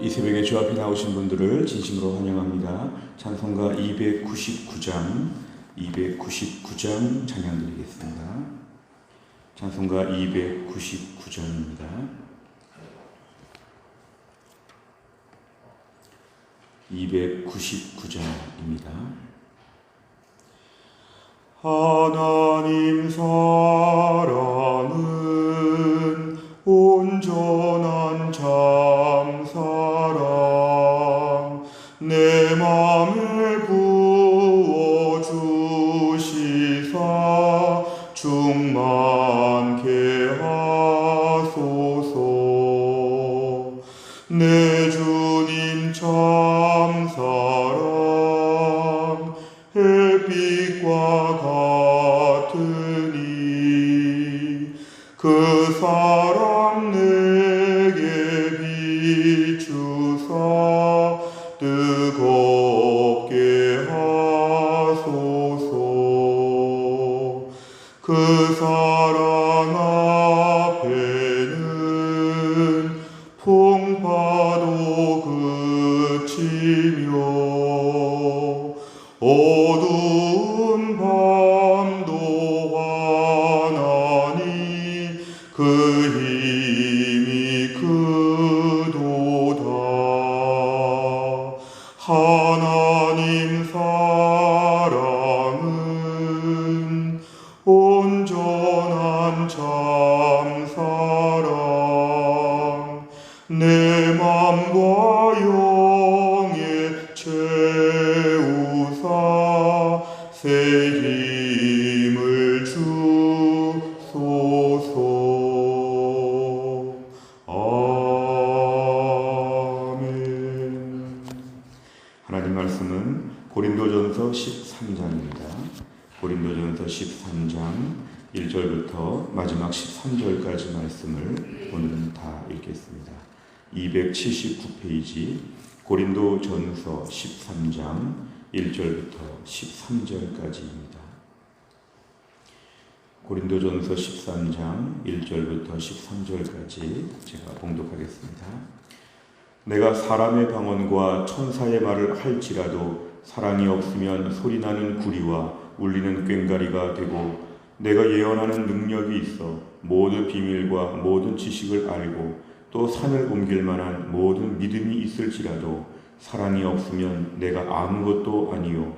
이 새벽에 주 앞에 나오신 분들을 진심으로 환영합니다. 찬송가 299장, 299장 찬양 드리겠습니다. 찬송가 299장입니다. (299장입니다) 하나님 사랑은 온전 새 힘을 주소서 아멘 하나님 말씀은 고린도전서 13장입니다. 고린도전서 13장 1절부터 마지막 13절까지 말씀을 오늘은 다 읽겠습니다. 279페이지 고린도전서 13장 1절부터 13절까지입니다. 고린도전서 13장 1절부터 13절까지 제가 봉독하겠습니다. 내가 사람의 방언과 천사의 말을 할지라도 사랑이 없으면 소리나는 구리와 울리는 꽹가리가 되고 내가 예언하는 능력이 있어 모든 비밀과 모든 지식을 알고 또 산을 옮길 만한 모든 믿음이 있을지라도 사랑이 없으면 내가 아무것도 아니요.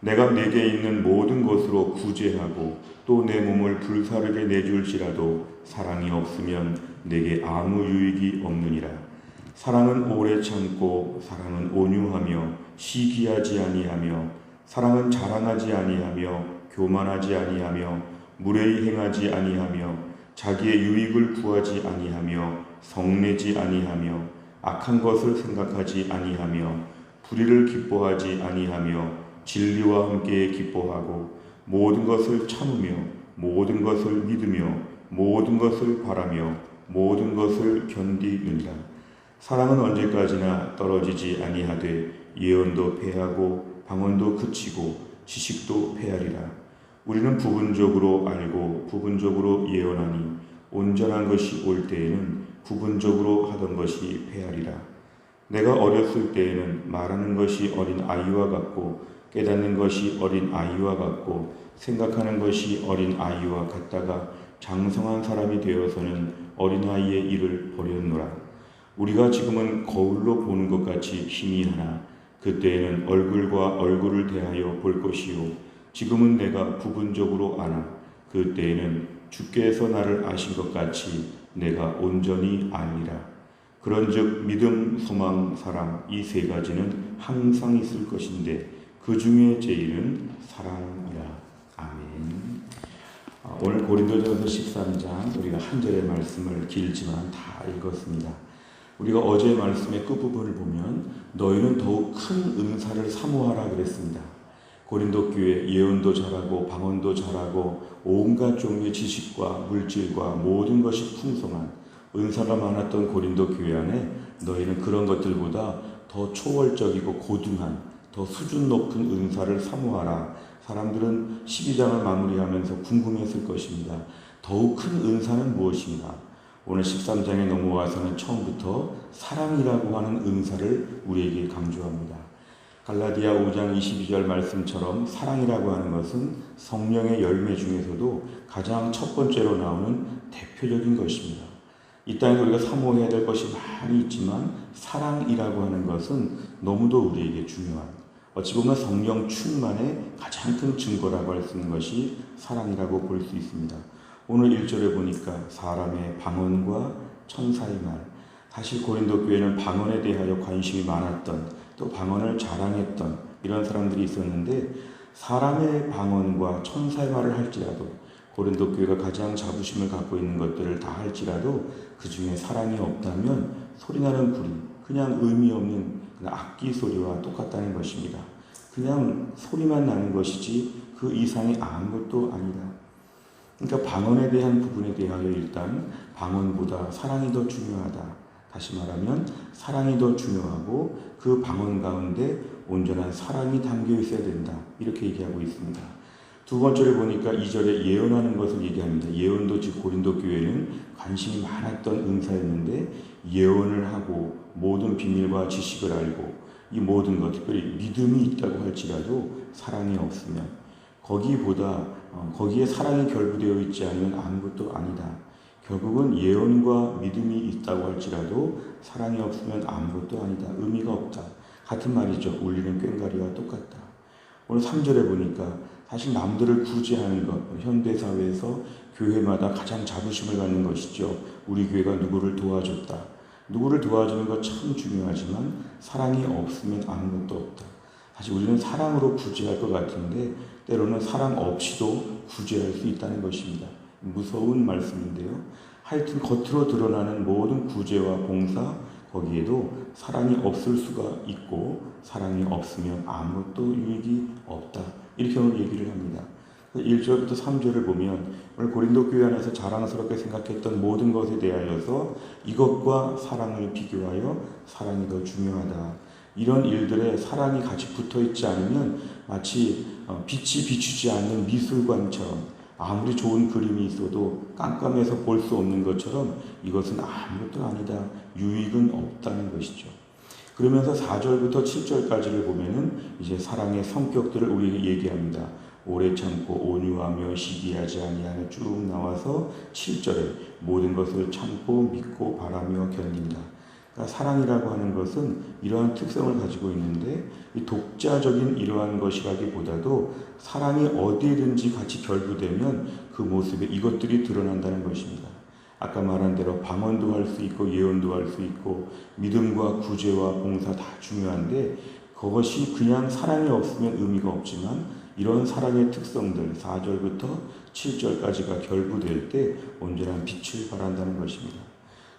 내가 내게 있는 모든 것으로 구제하고 또 내 몸을 불사르게 내줄지라도 사랑이 없으면 내게 아무 유익이 없느니라. 사랑은 오래 참고 사랑은 온유하며 시기하지 아니하며 사랑은 자랑하지 아니하며 교만하지 아니하며 무례히 행하지 아니하며 자기의 유익을 구하지 아니하며 성내지 아니하며 악한 것을 생각하지 아니하며 불의를 기뻐하지 아니하며 진리와 함께 기뻐하고 모든 것을 참으며 모든 것을 믿으며 모든 것을 바라며 모든 것을 견디느니라. 사랑은 언제까지나 떨어지지 아니하되 예언도 패하고 방언도 그치고 지식도 패하리라. 우리는 부분적으로 알고 부분적으로 예언하니 온전한 것이 올 때에는 부분적으로 하던 것이 패하리라. 내가 어렸을 때에는 말하는 것이 어린 아이와 같고 깨닫는 것이 어린 아이와 같고 생각하는 것이 어린 아이와 같다가 장성한 사람이 되어서는 어린아이의 일을 버렸노라. 우리가 지금은 거울로 보는 것 같이 희미하나 그때에는 얼굴과 얼굴을 대하여 볼 것이요. 지금은 내가 부분적으로 아나 그때에는 주께서 나를 아신 것 같이 내가 온전히 아니라 그런즉 믿음, 소망, 사랑 이 세 가지는 항상 있을 것인데 그 중에 제일은 사랑이라 아멘. 아, 오늘 고린도전서 13장 우리가 한 절의 말씀을 길지만 다 읽었습니다. 우리가 어제 말씀의 끝부분을 보면 너희는 더욱 큰 은사를 사모하라 그랬습니다. 고린도 교회 예언도 잘하고 방언도 잘하고 온갖 종류의 지식과 물질과 모든 것이 풍성한 은사가 많았던 고린도 교회 안에 너희는 그런 것들보다 더 초월적이고 고등한 더 수준 높은 은사를 사모하라. 사람들은 12장을 마무리하면서 궁금했을 것입니다. 더욱 큰 은사는 무엇인가? 오늘 13장에 넘어와서는 처음부터 사랑이라고 하는 은사를 우리에게 강조합니다. 갈라디아 5장 22절 말씀처럼 사랑이라고 하는 것은 성령의 열매 중에서도 가장 첫 번째로 나오는 대표적인 것입니다. 이 땅에 우리가 사모해야 될 것이 많이 있지만 사랑이라고 하는 것은 너무도 우리에게 중요한 어찌 보면 성령 충만의 가장 큰 증거라고 할 수 있는 것이 사랑이라고 볼 수 있습니다. 오늘 1절에 보니까 사람의 방언과 천사의 말 사실 고린도 교회는 방언에 대하여 관심이 많았던 또 방언을 자랑했던 이런 사람들이 있었는데 사람의 방언과 천사의 말을 할지라도 고린도 교회가 가장 자부심을 갖고 있는 것들을 다 할지라도 그 중에 사랑이 없다면 소리나는 구리 그냥 의미 없는 그냥 악기 소리와 똑같다는 것입니다. 그냥 소리만 나는 것이지 그 이상이 아무것도 아니다. 그러니까 방언에 대한 부분에 대하여 일단 방언보다 사랑이 더 중요하다. 다시 말하면 사랑이 더 중요하고 그 방언 가운데 온전한 사랑이 담겨 있어야 된다. 이렇게 얘기하고 있습니다. 두 번째로 보니까 이절에 예언하는 것을 얘기합니다. 예언도 즉 고린도 교회는 관심이 많았던 은사였는데 예언을 하고 모든 비밀과 지식을 알고 이 모든 것, 특별히 믿음이 있다고 할지라도 사랑이 없으면 거기보다 어, 거기에 사랑이 결부되어 있지 않으면 아무것도 아니다. 결국은 예언과 믿음이 있다고 할지라도 사랑이 없으면 아무것도 아니다. 의미가 없다. 같은 말이죠. 울리는 꽹과리와 똑같다. 오늘 3절에 보니까 사실 남들을 구제하는 것, 현대사회에서 교회마다 가장 자부심을 갖는 것이죠. 우리 교회가 누구를 도와줬다. 누구를 도와주는 것 참 중요하지만 사랑이 없으면 아무것도 없다. 사실 우리는 사랑으로 구제할 것 같은데 때로는 사랑 없이도 구제할 수 있다는 것입니다. 무서운 말씀인데요. 하여튼 겉으로 드러나는 모든 구제와 봉사 거기에도 사랑이 없을 수가 있고 사랑이 없으면 아무것도 유익이 없다. 이렇게 오늘 얘기를 합니다. 1절부터 3절을 보면 오늘 고린도 교회 안에서 자랑스럽게 생각했던 모든 것에 대하여서 이것과 사랑을 비교하여 사랑이 더 중요하다. 이런 일들에 사랑이 같이 붙어 있지 않으면 마치 어, 빛이 비추지 않는 미술관처럼 아무리 좋은 그림이 있어도 깜깜해서 볼 수 없는 것처럼 이것은 아무것도 아니다. 유익은 없다는 것이죠. 그러면서 4절부터 7절까지를 보면은 이제 사랑의 성격들을 우리에게 얘기합니다. 오래 참고 온유하며 시기하지 아니하며 쭉 나와서 7절에 모든 것을 참고 믿고 바라며 견딘다. 그러니까 사랑이라고 하는 것은 이러한 특성을 가지고 있는데 이 독자적인 이러한 것이라기보다도 사랑이 어디든지 같이 결부되면 그 모습에 이것들이 드러난다는 것입니다. 아까 말한 대로 방언도 할 수 있고 예언도 할 수 있고 믿음과 구제와 봉사 다 중요한데 그것이 그냥 사랑이 없으면 의미가 없지만 이런 사랑의 특성들 4절부터 7절까지가 결부될 때 온전한 빛을 발한다는 것입니다.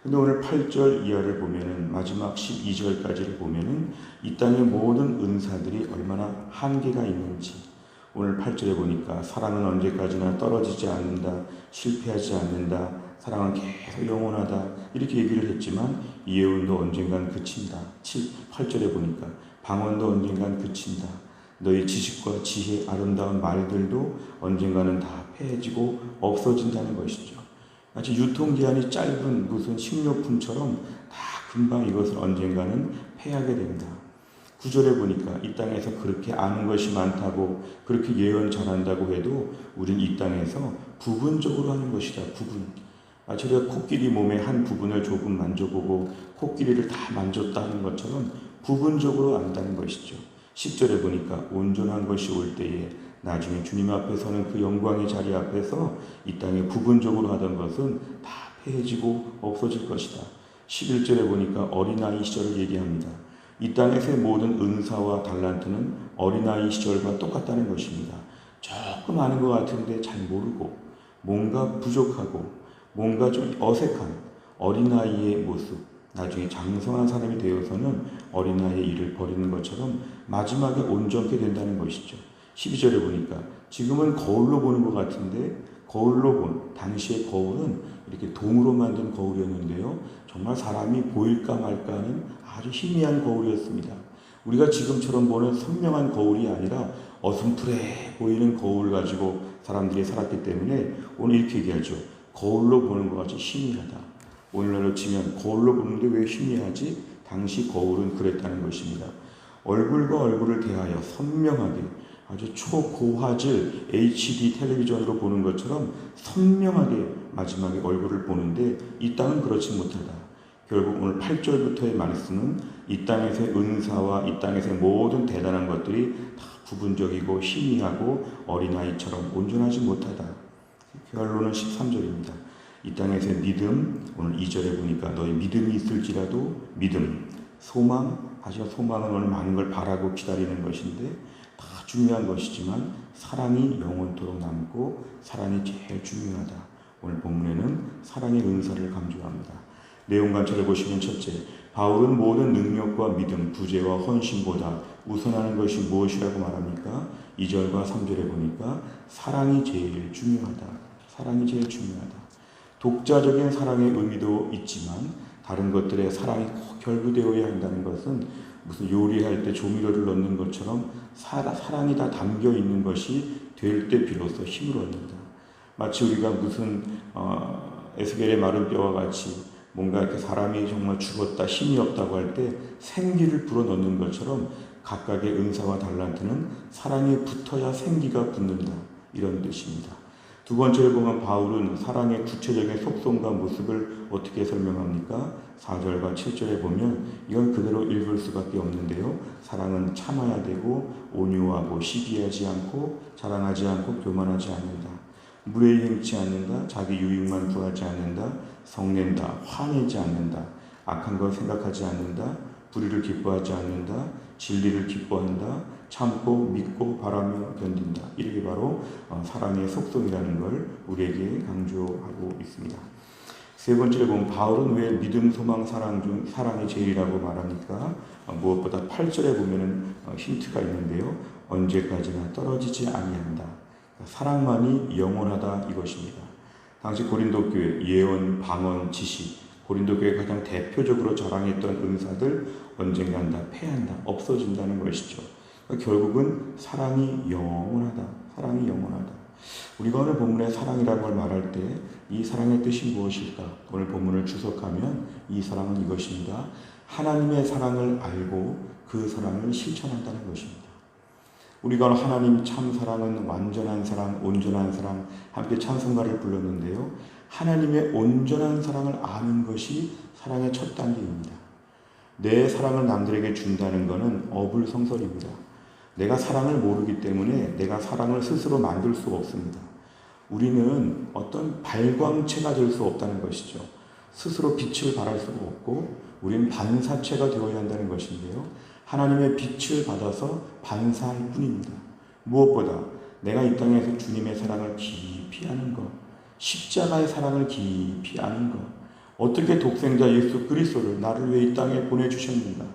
근데 오늘 8절 이하를 보면은 마지막 12절까지를 보면은 이 땅의 모든 은사들이 얼마나 한계가 있는지 오늘 8절에 보니까 사랑은 언제까지나 떨어지지 않는다, 실패하지 않는다, 사랑은 계속 영원하다 이렇게 얘기를 했지만 예언도 언젠간 그친다. 7, 8절에 보니까 방언도 언젠간 그친다. 너희 지식과 지혜, 아름다운 말들도 언젠가는 다 패해지고 없어진다는 것이죠. 마치 유통기한이 짧은 무슨 식료품처럼 다 금방 이것을 언젠가는 패하게 된다. 구절에 보니까 이 땅에서 그렇게 아는 것이 많다고 그렇게 예언 잘한다고 해도 우린 이 땅에서 부분적으로 하는 것이다. 부분. 마치 우리가 코끼리 몸의 한 부분을 조금 만져보고 코끼리를 다 만졌다 하는 것처럼 부분적으로 안다는 것이죠. 10절에 보니까 온전한 것이 올 때에 나중에 주님 앞에 서는 그 영광의 자리 앞에서 이 땅에 부분적으로 하던 것은 다 폐해지고 없어질 것이다. 11절에 보니까 어린아이 시절을 얘기합니다. 이 땅에서의 모든 은사와 달란트는 어린아이 시절과 똑같다는 것입니다. 조금 아는 것 같은데 잘 모르고 뭔가 부족하고 뭔가 좀 어색한 어린아이의 모습 나중에 장성한 사람이 되어서는 어린아이의 일을 버리는 것처럼 마지막에 온전케 된다는 것이죠. 12절에 보니까 지금은 거울로 보는 것 같은데 거울로 본 당시의 거울은 이렇게 동으로 만든 거울이었는데요. 정말 사람이 보일까 말까 하는 아주 희미한 거울이었습니다. 우리가 지금처럼 보는 선명한 거울이 아니라 어슴푸레 보이는 거울 가지고 사람들이 살았기 때문에 오늘 이렇게 얘기하죠. 거울로 보는 것 같이 희미하다. 오늘날로 치면 거울로 보는데 왜 희미하지? 당시 거울은 그랬다는 것입니다. 얼굴과 얼굴을 대하여 선명하게 아주 초고화질 HD 텔레비전으로 보는 것처럼 선명하게 마지막에 얼굴을 보는데 이 땅은 그렇지 못하다. 결국 오늘 8절부터의 말씀은 이 땅에서의 은사와 이 땅에서의 모든 대단한 것들이 다 부분적이고 희미하고 어린아이처럼 온전하지 못하다. 결론은 13절입니다. 이 땅에서의 믿음, 오늘 2절에 보니까 너희 믿음이 있을지라도 믿음, 소망, 하지만 소망은 오늘 많은 걸 바라고 기다리는 것인데 다 중요한 것이지만 사랑이 영원토록 남고 사랑이 제일 중요하다. 오늘 본문에는 사랑의 은사를 강조합니다. 내용 관찰을 보시면 첫째, 바울은 모든 능력과 믿음, 부재와 헌신보다 우선하는 것이 무엇이라고 말합니까? 2절과 3절에 보니까 사랑이 제일 중요하다. 사랑이 제일 중요하다. 독자적인 사랑의 의미도 있지만 다른 것들의 사랑이 꼭 결부되어야 한다는 것은 무슨 요리할 때 조미료를 넣는 것처럼 사랑이 다 담겨 있는 것이 될 때 비로소 힘을 얻는다. 마치 우리가 무슨 어, 에스겔의 마른 뼈와 같이 뭔가 이렇게 사람이 정말 죽었다 힘이 없다고 할 때 생기를 불어넣는 것처럼 각각의 은사와 달란트는 사랑에 붙어야 생기가 붙는다 이런 뜻입니다. 두 번째로 보면 바울은 사랑의 구체적인 속성과 모습을 어떻게 설명합니까? 4절과 7절에 보면 이건 그대로 읽을 수밖에 없는데요. 사랑은 참아야 되고 온유하고 시기하지 않고 자랑하지 않고 교만하지 않는다. 무례히 행치 않는다. 자기 유익만 구하지 않는다. 성낸다. 화내지 않는다. 악한 걸 생각하지 않는다. 불의를 기뻐하지 않는다. 진리를 기뻐한다. 참고 믿고 바라며 견딘다. 이게 바로 어, 사랑의 속성이라는 걸 우리에게 강조하고 있습니다. 세 번째로 보면 바울은 왜 믿음, 소망, 사랑 중 사랑이 제일이라고 말합니까? 어, 무엇보다 8절에 보면은 어, 힌트가 있는데요. 언제까지나 떨어지지 아니한다. 사랑만이 영원하다 이것입니다. 당시 고린도 교회 예언, 방언, 지식, 고린도 교회 가장 대표적으로 자랑했던 은사들 언젠간 다 패한다, 없어진다는 것이죠. 결국은 사랑이 영원하다. 사랑이 영원하다. 우리가 오늘 본문의 사랑이라는 걸 말할 때 이 사랑의 뜻이 무엇일까? 오늘 본문을 주석하면 이 사랑은 이것입니다. 하나님의 사랑을 알고 그 사랑을 실천한다는 것입니다. 우리가 하나님 참 사랑은 완전한 사랑, 온전한 사랑 함께 찬송가를 불렀는데요. 하나님의 온전한 사랑을 아는 것이 사랑의 첫 단계입니다. 내 사랑을 남들에게 준다는 것은 어불성설입니다. 내가 사랑을 모르기 때문에 내가 사랑을 스스로 만들 수가 없습니다. 우리는 어떤 발광체가 될 수 없다는 것이죠. 스스로 빛을 발할 수가 없고 우리는 반사체가 되어야 한다는 것인데요. 하나님의 빛을 받아서 반사할 뿐입니다. 무엇보다 내가 이 땅에서 주님의 사랑을 깊이 아는 것, 십자가의 사랑을 깊이 아는 것, 어떻게 독생자 예수 그리스도를 나를 위해 이 땅에 보내주셨는가,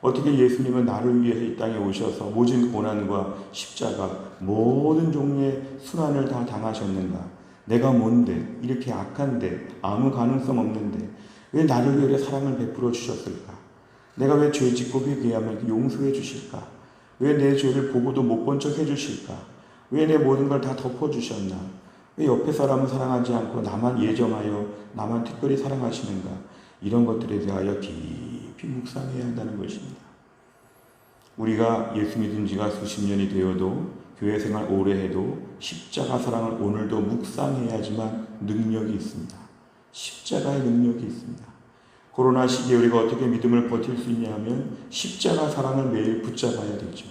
어떻게 예수님은 나를 위해 이 땅에 오셔서 모진 고난과 십자가 모든 종류의 순환을 다 당하셨는가? 내가 뭔데 이렇게 악한데 아무 가능성 없는데 왜 나를 위해 사랑을 베풀어 주셨을까? 내가 왜 죄 짓고 회개하면 용서해 주실까? 왜 내 죄를 보고도 못 본 척 해주실까? 왜 내 모든 걸 다 덮어주셨나? 왜 옆에 사람은 사랑하지 않고 나만 예정하여 나만 특별히 사랑하시는가? 이런 것들에 대하여 깊이 묵상해야 한다는 것입니다. 우리가 예수 믿은 지가 수십 년이 되어도 교회 생활 오래 해도 십자가 사랑을 오늘도 묵상해야지만 능력이 있습니다. 십자가의 능력이 있습니다. 코로나 시기에 우리가 어떻게 믿음을 버틸 수 있냐 하면 십자가 사랑을 매일 붙잡아야 되죠.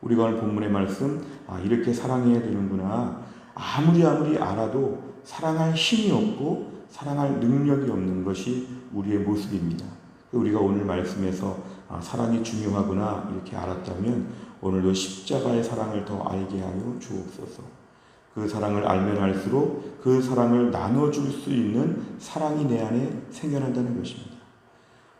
우리가 오늘 본문의 말씀, 아, 이렇게 사랑해야 되는구나. 아무리 아무리 알아도 사랑할 힘이 없고 사랑할 능력이 없는 것이 우리의 모습입니다. 우리가 오늘 말씀에서 아, 사랑이 중요하구나 이렇게 알았다면 오늘도 십자가의 사랑을 더 알게 하여 주옵소서. 그 사랑을 알면 알수록 그 사랑을 나눠줄 수 있는 사랑이 내 안에 생겨난다는 것입니다.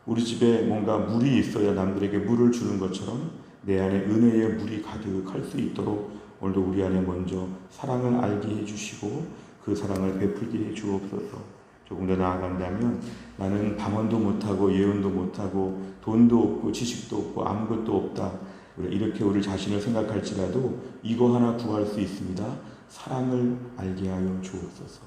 우리 집에 뭔가 물이 있어야 남들에게 물을 주는 것처럼 내 안에 은혜의 물이 가득할 수 있도록 오늘도 우리 안에 먼저 사랑을 알게 해주시고 그 사랑을 베풀게 해 주옵소서. 조금 더 나아간다면 나는 방언도 못하고 예언도 못하고 돈도 없고 지식도 없고 아무것도 없다. 이렇게 우리 자신을 생각할지라도 이거 하나 구할 수 있습니다. 사랑을 알게 하여 주옵소서.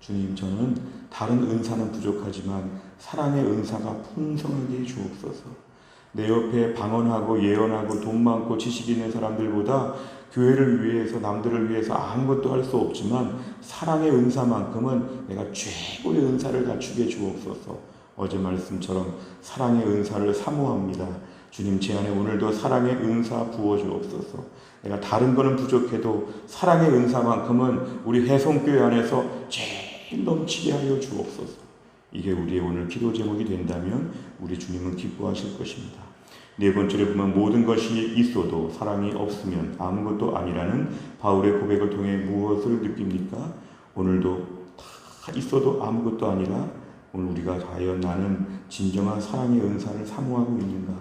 주님 저는 다른 은사는 부족하지만 사랑의 은사가 풍성하게 주옵소서. 내 옆에 방언하고 예언하고 돈 많고 지식 있는 사람들보다 교회를 위해서 남들을 위해서 아무것도 할 수 없지만 사랑의 은사만큼은 내가 최고의 은사를 갖추게 주옵소서. 어제 말씀처럼 사랑의 은사를 사모합니다. 주님 제 안에 오늘도 사랑의 은사 부어 주옵소서. 내가 다른 거는 부족해도 사랑의 은사만큼은 우리 해성교회 안에서 제일 넘치게 하여 주옵소서. 이게 우리의 오늘 기도 제목이 된다면 우리 주님은 기뻐하실 것입니다. 네 번째로 보면 모든 것이 있어도 사랑이 없으면 아무것도 아니라는 바울의 고백을 통해 무엇을 느낍니까? 오늘도 다 있어도 아무것도 아니라 오늘 우리가 과연 나는 진정한 사랑의 은사를 사모하고 있는가?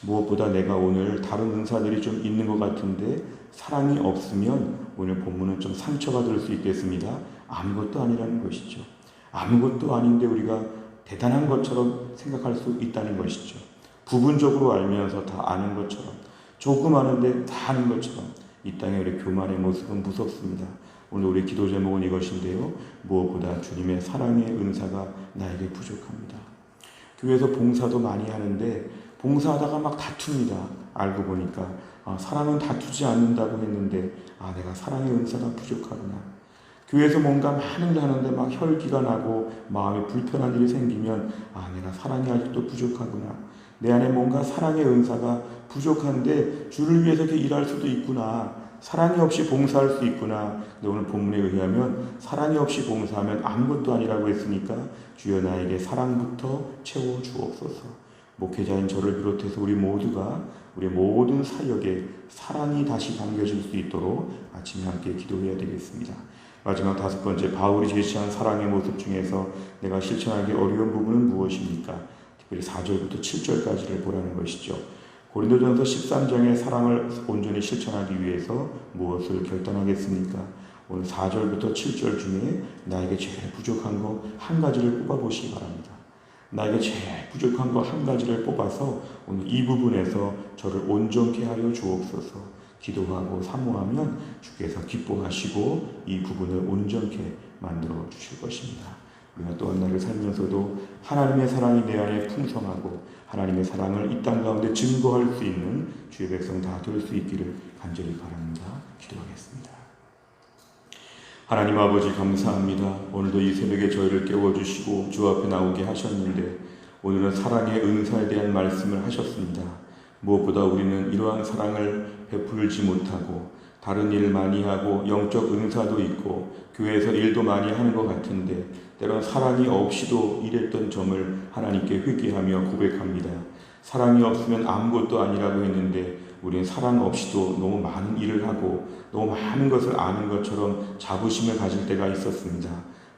무엇보다 내가 오늘 다른 은사들이 좀 있는 것 같은데 사랑이 없으면 오늘 본문은 좀 상처가 될수 있겠습니다. 아무것도 아니라는 것이죠. 아무것도 아닌데 우리가 대단한 것처럼 생각할 수 있다는 것이죠. 부분적으로 알면서 다 아는 것처럼 조금 아는데 다 아는 것처럼 이 땅의 우리 교만의 모습은 무섭습니다. 오늘 우리 기도 제목은 이것인데요. 무엇보다 주님의 사랑의 은사가 나에게 부족합니다. 교회에서 봉사도 많이 하는데 봉사하다가 막 다툽니다. 알고 보니까 아, 사랑은 다투지 않는다고 했는데 아 내가 사랑의 은사가 부족하구나. 교회에서 뭔가 많은 일 하는데 막 혈기가 나고 마음이 불편한 일이 생기면 아 내가 사랑이 아직도 부족하구나. 내 안에 뭔가 사랑의 은사가 부족한데 주를 위해서 이렇게 일할 수도 있구나. 사랑이 없이 봉사할 수 있구나. 근데 오늘 본문에 의하면 사랑이 없이 봉사하면 아무것도 아니라고 했으니까 주여 나에게 사랑부터 채워 주옵소서. 목회자인 저를 비롯해서 우리 모두가 우리 모든 사역에 사랑이 다시 담겨질 수 있도록 아침에 함께 기도해야 되겠습니다. 마지막 다섯 번째 바울이 제시한 사랑의 모습 중에서 내가 실천하기 어려운 부분은 무엇입니까? 특별히 4절부터 7절까지를 보라는 것이죠. 고린도전서 13장의 사랑을 온전히 실천하기 위해서 무엇을 결단하겠습니까? 오늘 4절부터 7절 중에 나에게 제일 부족한 거 한 가지를 뽑아보시기 바랍니다. 나에게 제일 부족한 거 한 가지를 뽑아서 오늘 이 부분에서 저를 온전케 하여 주옵소서 기도하고 사모하면 주께서 기뻐하시고 이 부분을 온전케 만들어 주실 것입니다. 우리가 또한 날을 살면서도 하나님의 사랑이 내 안에 풍성하고 하나님의 사랑을 이 땅 가운데 증거할 수 있는 주의 백성 다 될 수 있기를 간절히 바랍니다. 기도하겠습니다. 하나님 아버지 감사합니다. 오늘도 이 새벽에 저희를 깨워주시고 주 앞에 나오게 하셨는데 오늘은 사랑의 은사에 대한 말씀을 하셨습니다. 무엇보다 우리는 이러한 사랑을 베풀지 못하고 다른 일 많이 하고 영적 은사도 있고 교회에서 일도 많이 하는 것 같은데 때론 사랑이 없이도 일했던 점을 하나님께 회개하며 고백합니다. 사랑이 없으면 아무것도 아니라고 했는데 우리는 사랑 없이도 너무 많은 일을 하고 너무 많은 것을 아는 것처럼 자부심을 가질 때가 있었습니다.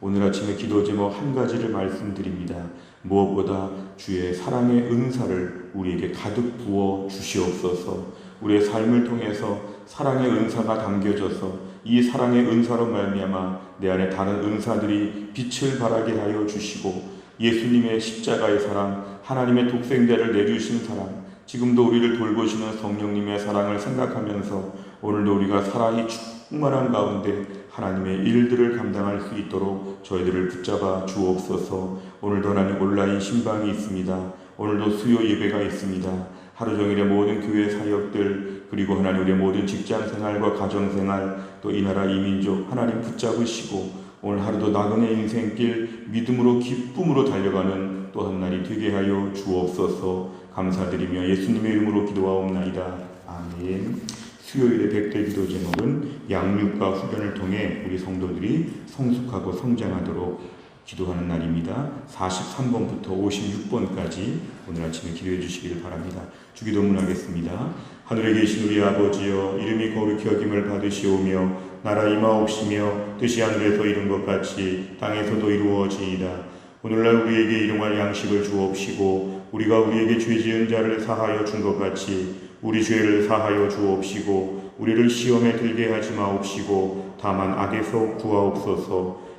오늘 아침에 기도 제목 한 가지를 말씀드립니다. 무엇보다 주의 사랑의 은사를 우리에게 가득 부어 주시옵소서. 우리의 삶을 통해서 사랑의 은사가 담겨져서 이 사랑의 은사로 말미암아 내 안에 다른 은사들이 빛을 발하게 하여 주시고 예수님의 십자가의 사랑, 하나님의 독생자를 내주신 사랑, 지금도 우리를 돌보시는 성령님의 사랑을 생각하면서 오늘도 우리가 사랑이 충만한 가운데 하나님의 일들을 감당할 수 있도록 저희들을 붙잡아 주옵소서. 오늘도 하나님 온라인 신방이 있습니다. 오늘도 수요 예배가 있습니다. 하루 종일의 모든 교회 사역들 그리고 하나님 우리의 모든 직장 생활과 가정 생활 또 이 나라 이민족 하나님 붙잡으시고 오늘 하루도 나그네 인생길 믿음으로 기쁨으로 달려가는 또 한 날이 되게 하여 주옵소서 감사드리며 예수님의 이름으로 기도하옵나이다. 아멘. 수요일의 백대 기도 제목은 양육과 후변을 통해 우리 성도들이 성숙하고 성장하도록 기도하는 날입니다. 43번부터 56번까지 오늘 아침에 기도해 주시기를 바랍니다. 주기도문 하겠습니다. 하늘에 계신 우리 아버지여 이름이 거룩히 여김을 받으시오며 나라 임하옵시며 뜻이 하늘에서 이룬 것 같이 땅에서도 이루어지이다. 오늘날 우리에게 일용할 양식을 주옵시고 우리가 우리에게 죄 지은 자를 사하여 준 것 같이 우리 죄를 사하여 주옵시고 우리를 시험에 들게 하지 마옵시고 다만 악에서 구하옵소서